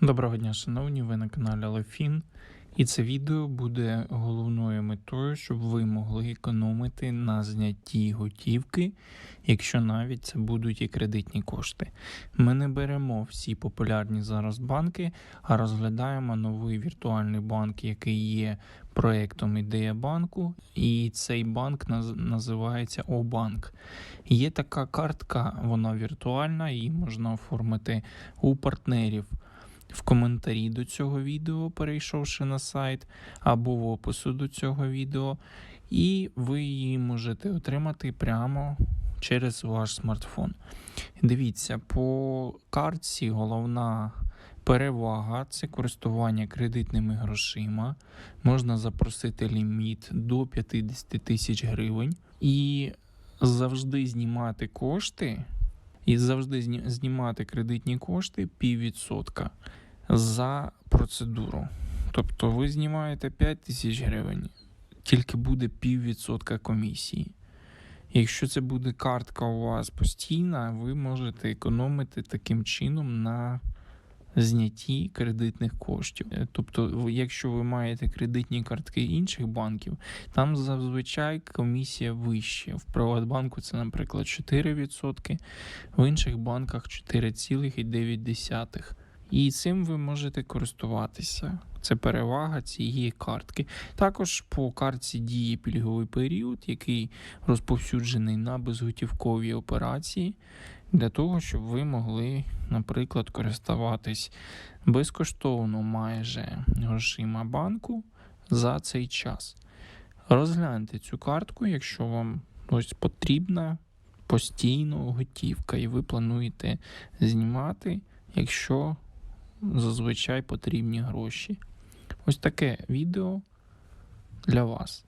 Доброго дня, шановні, ви на каналі Лефін. І це відео буде головною метою, щоб ви могли економити на знятті готівки, якщо навіть це будуть і кредитні кошти. Ми не беремо всі популярні зараз банки, а розглядаємо новий віртуальний банк, який є проектом ідея банку, і цей банк наз- називається Обанк. Є така картка, вона віртуальна, її можна оформити у партнерів в коментарі до цього відео, перейшовши на сайт, або в опису до цього відео, і ви її можете отримати прямо через ваш смартфон. Дивіться, по картці головна перевага це користування кредитними грошима. Можна запросити ліміт до 50 тисяч гривень і завжди знімати кошти. І завжди знімати кредитні кошти піввідсотка за процедуру. Тобто ви знімаєте 5 тисяч гривень, тільки буде піввідсотка комісії. Якщо це буде картка у вас постійна, ви можете економити таким чином на знятті кредитних коштів. Е, Тобто, якщо ви маєте кредитні картки інших банків, там зазвичай комісія вища. В Приватбанку це, наприклад, 4%, в інших банках 4,9%. І цим ви можете користуватися. Це перевага цієї картки. Також по картці діє пільговий період, який розповсюджений на безготівкові операції, для того, щоб ви могли, наприклад, користуватись безкоштовно майже грошима банку за цей час. Розгляньте цю картку, якщо вам ось потрібна постійно готівка, і ви плануєте знімати, якщо зазвичай потрібні гроші. Ось таке відео для вас.